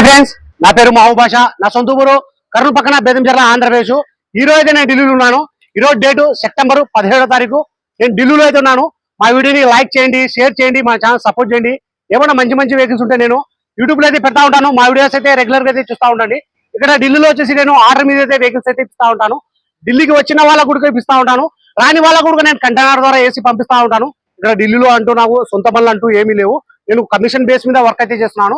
Hi friends నా పేరు మహబూబ్ భాష నా సొంత ఊరు కర్నూలు పక్కన బేదంచెర్ల ఆంధ్రప్రదేశ్. ఈ రోజు అయితే నేను ఢిల్లీలో ఉన్నాను. ఈ రోజు డేటు సెప్టెంబర్ పదిహేడో తారీఖు. నేను ఢిల్లీలో అయితే ఉన్నాను. మా వీడియోని లైక్ చేయండి షేర్ చేయండి మా ఛానల్ సపోర్ట్ చేయండి. ఏమైనా మంచి మంచి వెహికల్స్ ఉంటే నేను యూట్యూబ్లో అయితే పెడతా ఉంటాను. మా వీడియోస్ అయితే రెగ్యులర్గా అయితే చూస్తూ ఉండండి. ఇక్కడ ఢిల్లీలో వచ్చేసి నేను ఆర్డర్ మీద అయితే వెహికల్స్ అయితే ఇస్తా ఉంటాను. ఢిల్లీకి వచ్చిన వాళ్ళ కూడా ఇప్పిస్తూ ఉంటాను. రాని వాళ్ళ కూడా నేను కంటైనర్ ద్వారా వేసి పంపిస్తా ఉంటాను. ఇక్కడ ఢిల్లీలో అంటూ నాకు సొంత పనులు అంటూ ఏమీ లేవు. నేను కమిషన్ బేస్ మీద వర్క్ అయితే చేస్తున్నాను.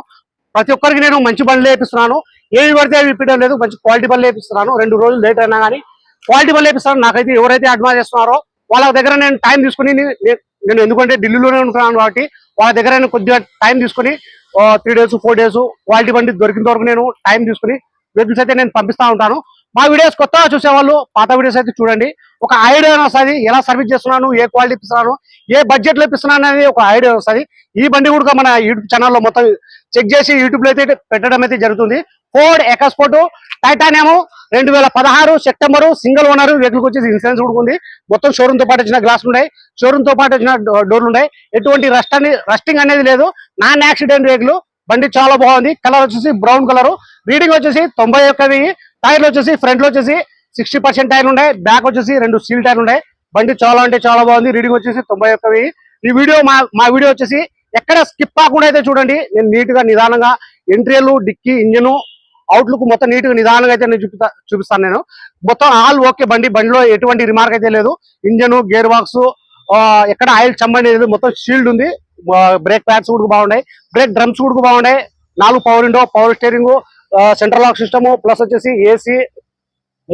ప్రతి ఒక్కరికి నేను మంచి బండ్లు వేపిస్తున్నాను ఏవి పడితే అవి ఇప్పడం లేదు మంచి క్వాలిటీ బండ్లు వేపిస్తున్నాను రెండు రోజులు లేట్ అయినా కానీ క్వాలిటీ బండ్లు వేపిస్తాను నాకైతే ఎవరైతే అడ్వాన్స్ చేస్తున్నారో వాళ్ళ దగ్గర నేను టైం తీసుకుని నేను ఎందుకంటే ఢిల్లీలోనే ఉంటున్నాను కాబట్టి వాళ్ళ దగ్గర నేను కొద్దిగా టైం తీసుకుని three days four days quality బండి దొరికిన వరకు నేను టైం తీసుకుని వెహికల్స్ అయితే నేను పంపిస్తా ఉంటాను. మా వీడియోస్ కొత్తగా చూసేవాళ్ళు పాత వీడియోస్ అయితే చూడండి. ఒక ఐడియా వస్తుంది ఎలా సర్వీస్ చేస్తున్నాను ఏ క్వాలిటీ ఇస్తున్నాను ఏ బడ్జెట్లో ఇస్తున్నాను అనేది ఒక ఐడియా వస్తుంది ఈ బండి కూడా మన యూట్యూబ్ ఛానల్లో మొత్తం చెక్ చేసి యూట్యూబ్లో అయితే పెట్టడం అయితే జరుగుతుంది. ఫోర్డ్ ఎకస్పోర్ట్ టైటానియము రెండు వేల పదహారు సెప్టెంబర్ సింగిల్ ఓనర్ వెహికల్ వచ్చేసి ఇన్సూరెన్స్ కూడా ఉంది. మొత్తం షోరూమ్తో పాటు వచ్చిన గ్లాసులు ఉన్నాయి. షోరూమ్తో పాటు వచ్చిన డోర్లు ఉన్నాయి. ఎటువంటి రస్ట్ అని రస్టింగ్ అనేది లేదు. నాన్ యాక్సిడెంట్ వెహికల్ బండి చాలా బాగుంది. కలర్ వచ్చేసి బ్రౌన్ కలర్ రీడింగ్ వచ్చేసి తొంభై ఒక్క వెయ్యి టైర్లు వచ్చేసి ఫ్రంట్లో వచ్చేసి సిక్స్టీ పర్సెంట్ టైర్లు ఉన్నాయి. బ్యాక్ వచ్చేసి రెండు స్టీల్ టైర్లు ఉన్నాయి. బండి చాలా అంటే చాలా బాగుంది. రీడింగ్ వచ్చేసి తొంభై ఒక్కవి ఈ వీడియో మా మా వీడియో వచ్చేసి ఎక్కడ స్కిప్ కాకుండా అయితే చూడండి. నేను నీట్గా నిదానంగా ఎంట్రీలు డిక్కీ ఇంజన్ అవుట్లుక్ మొత్తం నీట్గా నిదానంగా అయితే నేను చూపిస్తా చూపిస్తాను నేను. మొత్తం ఆల్ ఓకే బండి. బండిలో ఎటువంటి రిమార్క్ అయితే లేదు. ఇంజన్ గేర్ బాక్స్ ఎక్కడ ఆయిల్ చంబండి లేదు. మొత్తం షీల్డ్ ఉంది. బ్రేక్ ప్యాడ్స్ కూడా బాగున్నాయి. బ్రేక్ డ్రమ్స్ కూడా బాగున్నాయి. నాలుగు power window power steering central lock system plus వచ్చేసి ఏసీ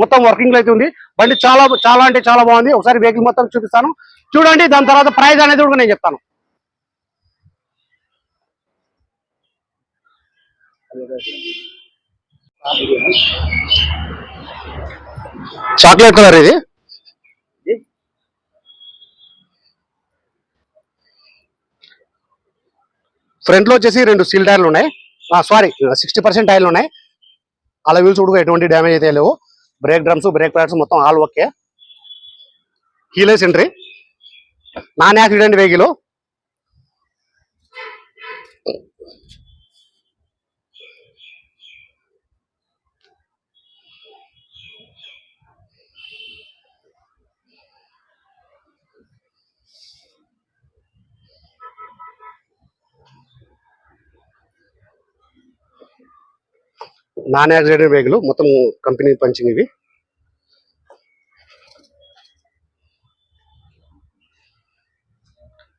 మొత్తం వర్కింగ్ అయితే ఉంది. బండి చాలా చాలా అంటే చాలా బాగుంది. ఒకసారి వెహికల్ మొత్తం చూపిస్తాను. చూడండి దాని తర్వాత ప్రైస్ అనేది కూడా నేను చెప్తాను. చాక్లెట్ కలర్ ఇది? ఫ్రంట్లో వచ్చేసి రెండు స్టీల్ టైర్లు ఉన్నాయి. సారీ సిక్స్టీ పర్సెంట్ టైర్లు ఉన్నాయి. అలా వీల్స్ కూడా ఎటువంటి డ్యామేజ్ అయితే లేవు. బ్రేక్ డ్రమ్స్ బ్రేక్ ప్యాడ్స్ మొత్తం all okay keyless entry non accident vehicle non accident vehicle మొత్తం కంపెనీ పంచింగ్ ఇవి.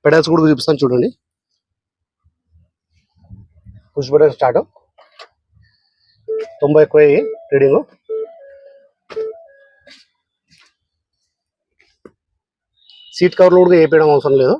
పెడల్స్ కూడా చూపిస్తాను చూడండి. Push button start. తొంభై ఎక్కువ రీడింగ్. సీట్ కవర్లు కూడా వేయడం అవసరం లేదు.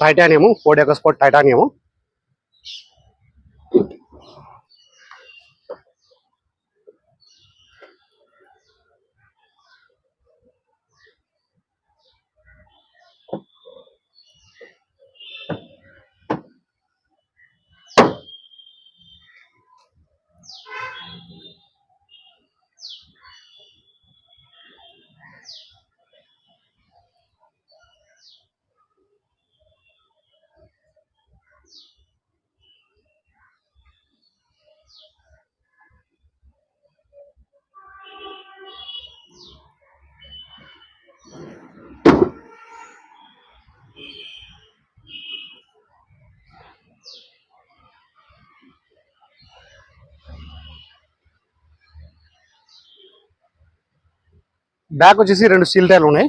Titanium Ford EcoSport titanium back వచ్చేసి రెండు సీల్ టైర్లు ఉన్నాయి.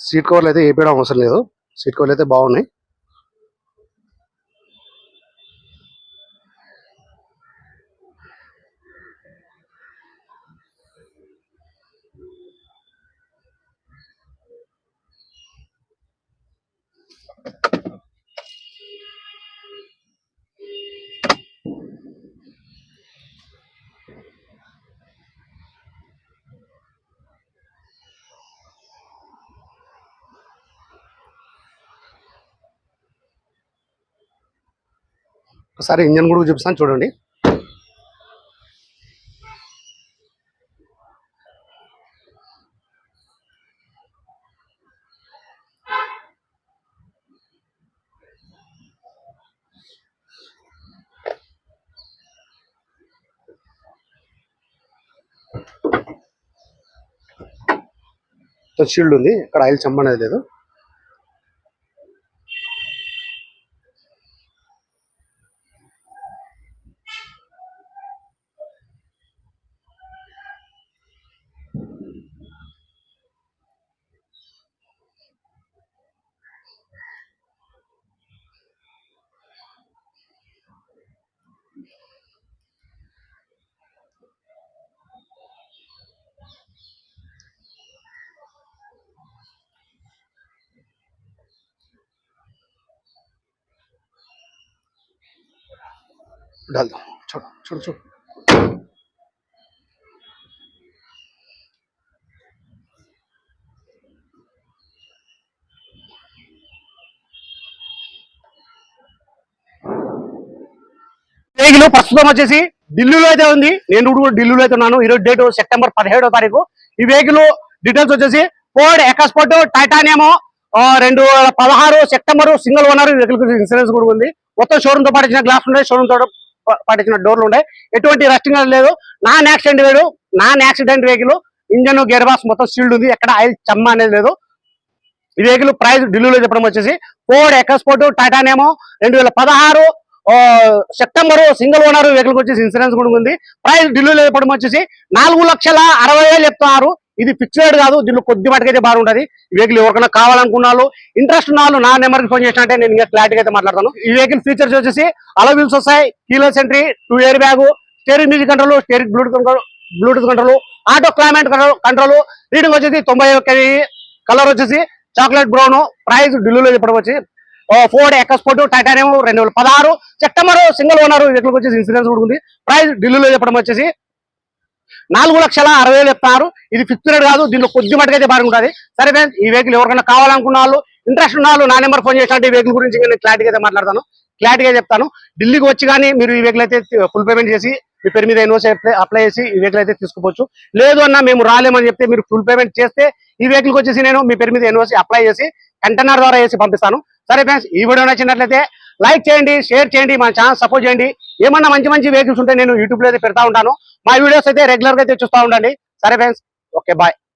సీట్ కవర్లు అయితే వేయడం అవసరం లేదు. సీట్ కవర్లు అయితే బాగున్నాయి. ఒకసారి ఇంజన్ కూడా చూపిస్తాను చూడండి. షీల్డ్ ఉంది ఇక్కడ ఆయిల్ చెమ్మ లేదు. डाल दो छोड़ो छोड़ो छोड़ो వెహికల్ ప్రస్తుతం వచ్చేసి ఢిల్లీలో అయితే ఉంది నేను కూడా ఢిల్లీలో అయితే ఉన్నాను ఈరోజు డేట్ సెప్టెంబర్ పదిహేడో తారీఖు ఈ వెహికల్ డీటెయిల్స్ వచ్చేసి ఫోర్డ్ ఎకాస్పోర్ట్ టైటానియము ఆ, రెండు వేల పదహారు September single owner vehicle insurance కూడా ఉంది మొత్తం షోరూమ్ తో పాటించిన గ్లాస్ ఉండే షోరూమ్ తో ప- పాటించిన డోర్లు ఉన్నాయి ఎటువంటి రస్టింగ్ అనేది లేదు. నాన్ యాక్సిడెంట్ వేడు. Non accident vehicle. Engine gear box మొత్తం సీల్డ్ ఉంది. ఎక్కడ ఆయిల్ చెమ్మ అనేది లేదు. ఈ వెహికల్ ప్రైస్ ఢిల్లీలో చెప్పడం వచ్చేసి ఫోర్డ్ ఎక్స్పోర్ట్ టాటానేమో రెండు వేల పదహారు. సెప్టెంబర్ సింగిల్ ఓనర్ వెహికల్ వచ్చేసి ఇన్సూరెన్స్ కూడా ఉంది. ప్రైస్ ఢిల్లీలో చెప్పడం వచ్చేసి నాలుగు లక్షల అరవై వేలు చెప్తున్నారు. ఇది ఫిక్స్డ్ కాదు దీనిలో కొద్ది మటుకైతే బాగుంటుంది. ఈ వెహికల్ ఎవరికైనా కావాలనుకున్నాను ఇంట్రెస్ట్ ఉన్న నా నెంబర్కి ఫోన్ అంటే నేను ఇంకా క్లారిటీగా అయితే మాట్లాడతాను. ఈ వెహికల్ ఫీచర్స్ వచ్చేసి అలా వీల్స్ వస్తాయి keyless entry two air bag steering music control steering Bluetooth control Bluetooth control auto climate control reading వచ్చేసి తొంభై ఒక్క కలర్ వచ్చేసి చాక్లెట్ బ్రౌన్ ప్రైస్ ఢిల్లీలో చెప్పడం వచ్చి ఫోర్డ్ ఎక్స్పోర్ట్ టైటానియం రెండు వేల పదహారు సెప్టెంబర్ సింగిల్ ఓనర్ వెహికల్ వచ్చేసి ఇన్సూరెన్స్ కూడా ఉంది. ప్రైస్ ఢిల్లీలో చెప్పడం వచ్చేసి నాలుగు లక్షల అరవై వేలు చెప్తున్నారు ఇది ఫిక్స్డ్ రేట్ కాదు దీనిలో కొద్ది మటుకైతే బాగుంటుంది సరే ఫ్రెండ్స్ ఈ వెహికల్ ఎవరికైనా కావాలనుకున్న వాళ్ళు ఇంట్రెస్ట్ ఉన్న వాళ్ళు నా నెంబర్ ఫోన్ చేసినట్టు ఈ వెహికల్ గురించి నేను క్లారిటీగా అయితే మాట్లాడతాను. క్లారిటీగా చెప్తాను. ఢిల్లీకి వచ్చి కానీ మీరు ఈ వెహికల్ అయితే ఫుల్ పేమెంట్ చేసి మీ పేరు మీద ఎన్ఓసి అప్లై చేసి ఈ వెహికల్ అయితే తీసుకోవచ్చు లేదు అన్న మేము రాలేమని చెప్తే మీరు ఫుల్ పేమెంట్ చేస్తే ఈ వెహికల్ వచ్చేసి నేను మీ పేరు మీద ఎన్ఓసి అప్లై చేసి కంటైనర్ ద్వారా వేసి పంపిస్తాను. సరే ఫ్రెండ్స్ ఈ వీడియో నచ్చినట్లయితే లైక్ చేయండి షేర్ చేయండి మన ఛానల్ సపోర్ట్ చేయండి. ఏమన్నా మంచి మంచి వెహికల్స్ ఉంటే నేను యూట్యూబ్లో అయితే పెడతా ఉంటాను. మా వీడియోస్ అయితే రెగ్యులర్గా అయితే చూస్తూ ఉండండి. సరే ఫ్రెండ్స్ ఓకే బాయ్